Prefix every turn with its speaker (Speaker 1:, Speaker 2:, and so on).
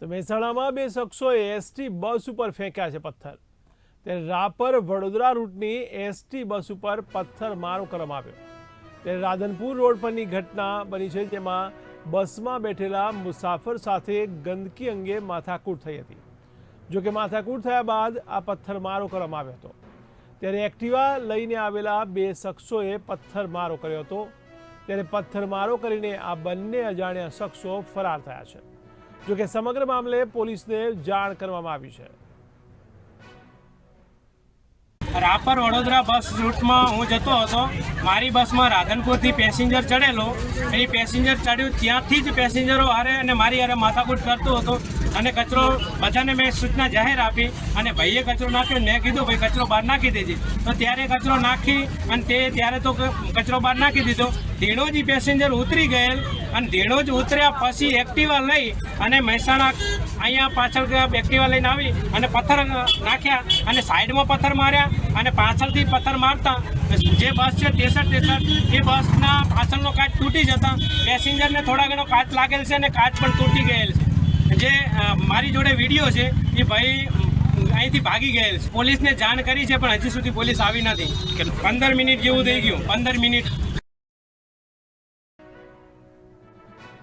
Speaker 1: તો મહેસાણામાં બે શખ્સોએ એસટી બસ ઉપર ફેંક્યા છે પથ્થર. ત્યારે રાપર વડોદરા રૂટની એસટી બસ ઉપર પથ્થર મારો કરવામાં આવ્યો. ત્યારે રાધનપુર રોડ પરની ઘટના બની છે જેમાં બસમાં બેઠેલા મુસાફર સાથે ગંદકી અંગે માથાકૂટ થઈ હતી. જોકે માથાકૂટ થયા બાદ આ પથ્થરમારો કરવામાં આવ્યો હતો. ત્યારે એક્ટિવા લઈને આવેલા બે શખ્સોએ પથ્થરમારો કર્યો હતો. ત્યારે પથ્થરમારો કરીને આ બંને અજાણ્યા શખ્સો ફરાર થયા છે. જો કે સમગ્ર મામલે પોલીસને જાણ કરવામાં આવી છે.
Speaker 2: રાપર વડોદરા બસ રૂટમાં હું જતો હતો. મારી બસમાં રાધનપુરથી પેસેન્જર ચડેલો. એ પેસેન્જર ચડ્યું. ત્યાંથી જ પેસેન્જરો હારે અને મારી હારે માથાકૂટ કરતો હતો. અને કચરો બધાને મેં સૂચના જાહેર આપી. અને ભાઈએ કચરો નાખ્યો. મેં કીધું, ભાઈ, કચરો બહાર નાખી દેજે. તો ત્યારે કચરો નાખી અને તે ત્યારે તો કચરો બહાર નાખી દીધો. ધીણોજી પેસેન્જર ઉતરી ગયેલ અને ધીણોજ ઉતર્યા પછી એક્ટિવા લઈ અને મહેસાણા અહીંયા પાછળ એક્ટિવા લઈને આવી અને પથ્થર નાખ્યા અને સાઈડમાં પથ્થર માર્યા અને પાછળથી પથ્થર મારતા જે બસ છે તેસઠ તેસઠ એ બસના પાછળનો કાચ તૂટી જતા. પેસેન્જરને થોડા ઘણો કાચ લાગેલ છે અને કાચ પણ તૂટી ગયેલ છે. જે મારી જોડે વીડિયો છે એ ભાઈ અહીંથી ભાગી ગયેલ છે. પોલીસને જાણ કરી છે પણ હજી સુધી પોલીસ આવી નથી. પંદર મિનિટ જેવું થઈ ગયું. પંદર મિનિટ